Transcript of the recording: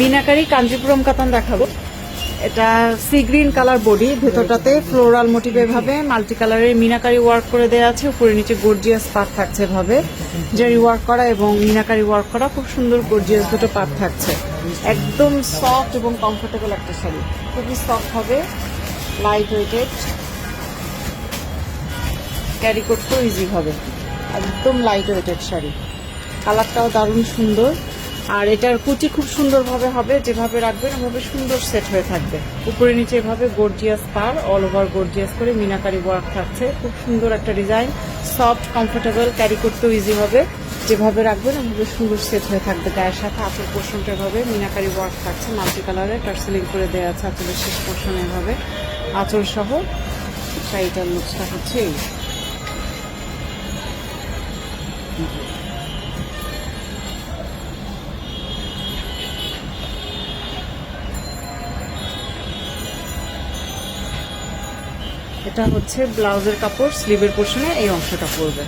মিনাকারি কাঞ্জিপুরম কাতান দেখাবো। এটা সি গ্রিন কালার বডি ভেতরটাতে ফ্লোরাল মোটিভে ভাবে মাল্টি কালারের মিনাকারি ওয়ার্ক করে দেওয়া আছে, উপরে নিচে গর্জিয়াস পাত থাকছে ভাবে জারি ওয়ার্ক করা এবং মিনাকারি ওয়ার্ক করা খুব সুন্দর গর্জিয়াস দুটো পাত থাকছে। একদম সফট এবং কমফোর্টেবল একটা শাড়ি। খুবই সফট হবে লাইট ওয়েটেড ক্যারি করতেও ইজি হবে। একদম লাইট ওয়েটেড শাড়ি কালারটাও দারুণ সুন্দর। আর এটার কুচি খুব সুন্দরভাবে হবে, যেভাবে রাখবেন ওভাবে সুন্দর সেট হয়ে থাকবে। উপরে নিচে এভাবে gorgeous par all over gorgeous করে মিনাকারি ওয়ার্ক থাকছে। খুব সুন্দর একটা ডিজাইন সফট কমফোর্টেবল ক্যারি করতেও ইজি হবে। যেভাবে রাখবেন ওভাবে সুন্দর সেট হয়ে থাকবে। গায়ের সাথে আঁচল পোর্শনটা এভাবে মিনাকারি ওয়ার্ক থাকছে মাল্টি কালারে টার্সেলিং করে দেওয়া আছে আঁচলের শেষ পোর্শন এভাবে। আঁচল সহ শাড়িটার লুকসটা হচ্ছে এই। এটা হচ্ছে ব্লাউজের কাপড় স্লিভের পোর্শনে এই অংশটা পড়বে